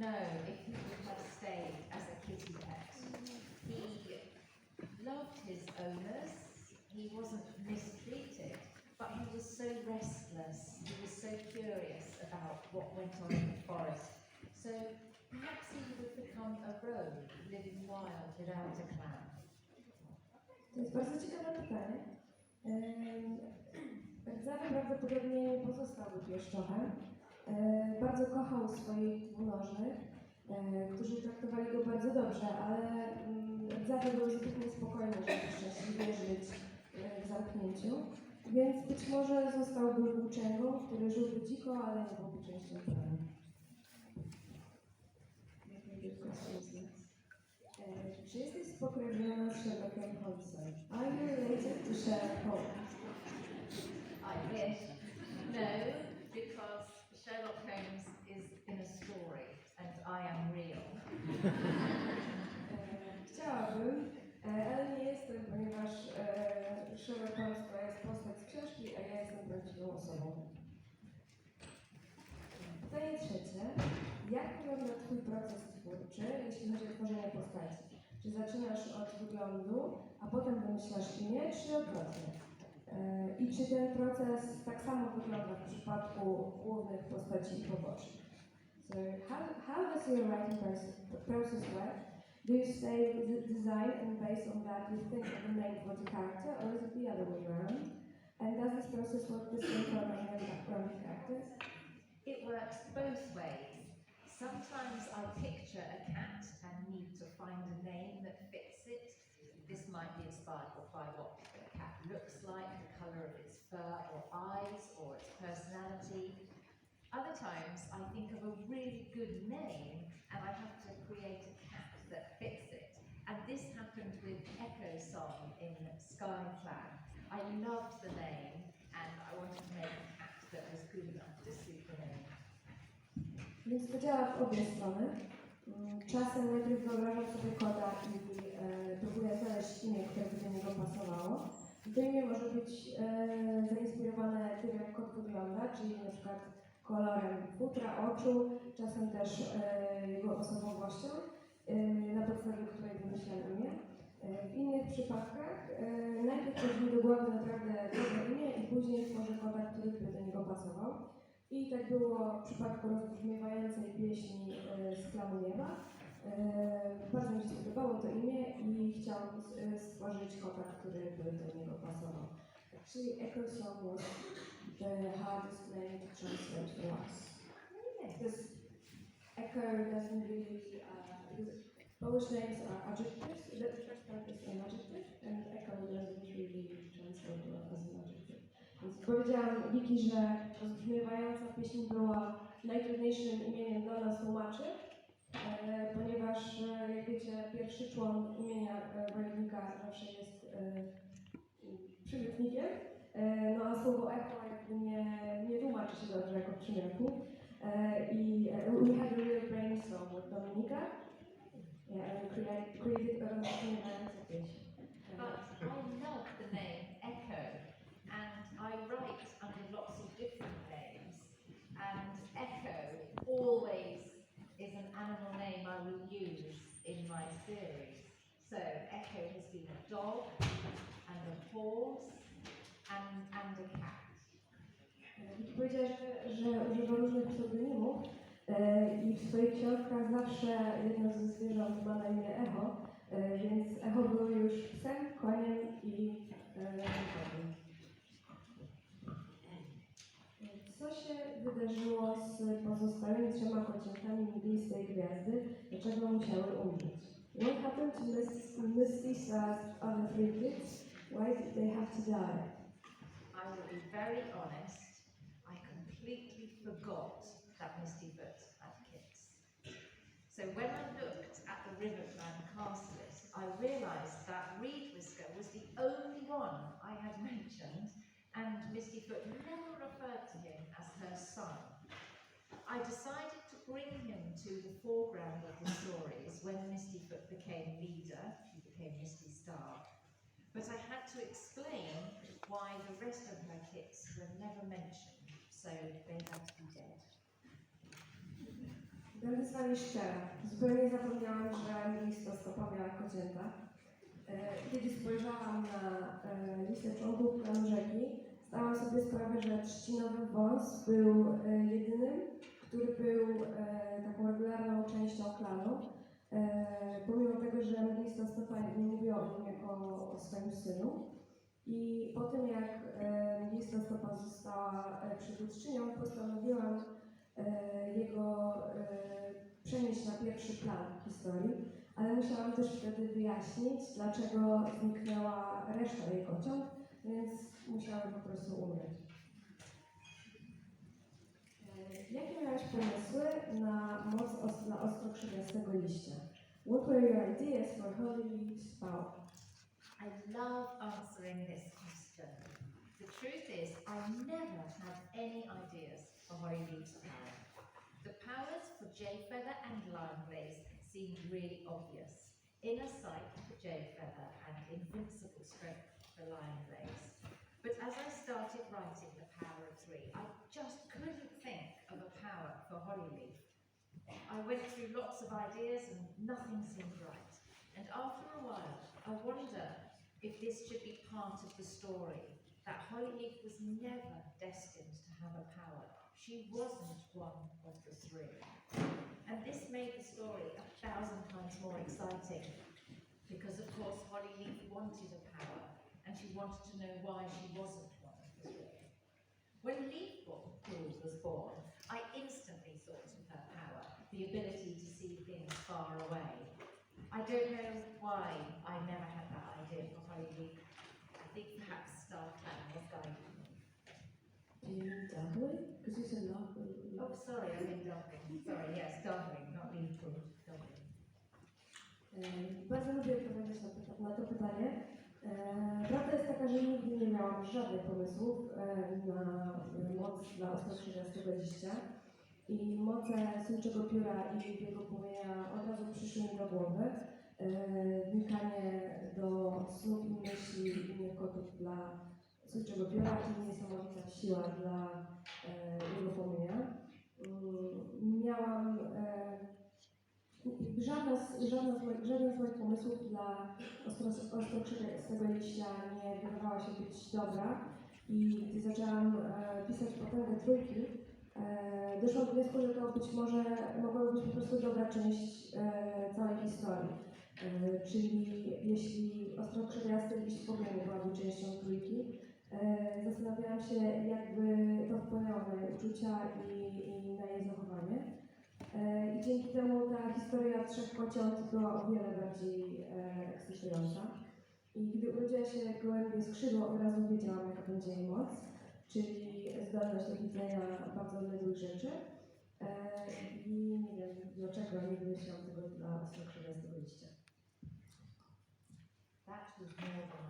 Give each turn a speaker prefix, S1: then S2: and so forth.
S1: know if he would have stayed as a kitty pet. He loved his owners, he wasn't mistreated, but he was so restless, he was so curious about what went on in the forest. So perhaps he would become a rogue, living wild without a clan.
S2: To bardzo ciekawe pytanie. Rdzawy prawdopodobnie nie pozostałby pieszczochem. Bardzo kochał swoich dwunożnych, yy, którzy traktowali go bardzo dobrze, ale mm, Rdzawy był zbyt niespokojny, żeby szczęśliwie żyć yy, w zamknięciu. Więc być może zostałby włóczęgą, który żyłby dziko, ale nie byłby częścią planu. E, Czy jesteś spokrewniona z Sherlockiem Holmesem? Are you related to Sherlock Holmes?
S1: I wish. No, because Sherlock Holmes is in a story and I am real.
S2: E, Chciałabym, e, ale nie jestem, ponieważ e, Holmes to jest postać z książki, a ja jestem prawdziwą osobą. Pytanie trzecie. Jak wygląda Twój proces twórczy, jeśli chodzi o tworzenie postaci? Czy zaczynasz od wyglądu, a potem wymyślasz imię, czy odwrotnie? E, I czy ten proces tak samo wygląda w przypadku głównych postaci i pobocznych? So, how, how does your writing process, process work? Do you say the design and based on that you think of a name for the character, or is it the other way around? And does this process work the same for main background characters?
S1: It works both ways. Sometimes I'll picture a cat and need to find a name that fits it. This might be inspired by what the cat looks like, the colour of its fur or eyes, or its personality. Other times I think of a really good name and I have to create a cat that fits it. And this happened with Echo Song in Sky Clan. I loved the name and I wanted to make a cat that was good enough to suit the name.
S2: Więc to w obie strony. Mm, Czasem najpierw wyobrażam sobie koda i e, próbuję znaleźć imię, które by do niego pasowało. To imię może być e, zainspirowane tym, jak kot wygląda, czyli na przykład kolorem futra, oczu, czasem też e, jego osobowością, e, na podstawie której wymyślam imię. E, w innych przypadkach najpierw przychodzi do głowy naprawdę dobre imię i później tworzę koda, który by do niego pasował. I tak było w przypadku rozbrzmiewającej pieśni z planu nieba. Bardzo mi się spodobało to imię i chciałam stworzyć kota, który by do. Actually, Echo Song was the hardest name to translate for us. Because Echo doesn't really, uh, Polish names are adjectives, the first part is an adjective, and Echo doesn't really translate well as an adjective. Więc powiedziałam Wiki, że rozbrzmiewająca pieśń była najtrudniejszym imieniem dla nas tłumaczy, e, ponieważ, e, jak wiecie, pierwszy człon imienia e, wojownika zawsze jest e, przymiotnikiem, no a słowo echo nie, nie tłumaczy się dobrze jako przymiotnik. I we had a real brainstorm with Dominika yeah, and create, created rozbrzmiewającą pieśń.
S1: But I love the name Echo, and I write under lots of different names. And Echo always is an animal name I will use in my series. So Echo has been a dog, a horse, and, and a cat.
S2: Powiedziała, że, używa różnych pseudonimów e, i w swoich książkach zawsze jedno ze zwierząt ma na imię Echo, e, więc Echo było już psem, koniem i e, kotem. Co się wydarzyło z pozostałymi trzema kociętami mglistej gwiazdy? Dlaczego musiały umrzeć? What happened to Miss, Misty Star's other three kids? Why did they have to die?
S1: I will be very honest, I completely forgot that Misty Foot had kids. So when I looked at the Riverclan cast list, I realised that Reed Whisker was the only one I had mentioned, and Misty Foot never referred to him as her son. I decided to bring him to the foreground of the stories when Misty Foot became leader, she became Misty Star. But I had to explain why the rest of her kits were never mentioned, so they had to be dead.
S2: Będę z Wami szczera. Zupełnie zapomniałam, że lista stopa miała kocięta. Kiedy spojrzałam na e, listę członków planu rzeki, zdałam sobie sprawę, że trzcinowy wąs był e, jedynym, który był e, taką regularną częścią klanu. E, pomimo tego, że lista stopa nie mówiła o nim jako o swoim. I po tym, jak e, lista stopa została e, przywódczynią, postanowiłam e, jego przenieść na pierwszy plan historii, ale musiałam też wtedy wyjaśnić, dlaczego zniknęła reszta jej kociąg, więc musiałam po prostu umrzeć. Jakie miałeś pomysły na moc os- dla ostrokrzewiastego liścia? What were your ideas for Holy Leaf's power?
S1: I love answering this question. The truth is, I never had any ideas for Holly Leaf's power. The powers for Jay Feather and Lion Blaze seemed really obvious. Inner sight for Jay Feather and invincible strength for Lion Blaze. But as I started writing The Power of Three, I just couldn't think of a power for Holly Leaf. I went through lots of ideas and nothing seemed right. And after a while, I wonder if this should be part of the story that Hollyleaf was never destined to have a power. She wasn't one of the three. And this made the story a thousand times more exciting because, of course, Hollyleaf wanted a power and she wanted to know why she wasn't one of the three. When Leafball was born, I instantly thought of her power, the ability to see things far away. I don't know why I never had that idea for Hollyleaf. I think perhaps Star Clan was guiding.
S2: Do you mean doubling? Because you said love.
S1: Oh, sorry, I mean Dublin. Sorry, yes, Dublin, not Leafball, Dublin.
S2: E, Bardzo lubię odpowiadać na, pyta- na to pytanie. E, Prawda jest taka, że nigdy nie miałam żadnych pomysłów e, na e, moc dla ostrokrzewiastego liścia i moce sęczego pióra i jego płomienia od razu przyszły mi do głowy. E, Wnikanie do snów i myśli innych kotów dla sęczego pióra i niesamowita siła dla e, jego płomienia. Mm, Miałam e, Żadna z, żadna z moich, żaden z moich pomysłów dla ostro- ostrokrzewiastego liścia nie wydawała się być dobra i gdy zaczęłam e, pisać potęgę trójki, e, doszłam do wniosku, że to być może mogła być po prostu dobra część e, całej historii. E, czyli jeśli ostrokrzewiasty liść nie byłaby częścią trójki, e, zastanawiałam się, jakby to wpłynęło na uczucia i, i na jej zachowanie. E, I dzięki temu ta historia trzech kociąt była o wiele bardziej ekscytująca. I gdy urodziła się gołębie skrzydło, od razu wiedziałam, jaka będzie jej moc, czyli zdolność do widzenia bardzo odległych rzeczy. I nie wiem dlaczego nie wymyśliłam tego dla ostrokrzewiastego liścia.
S1: is more than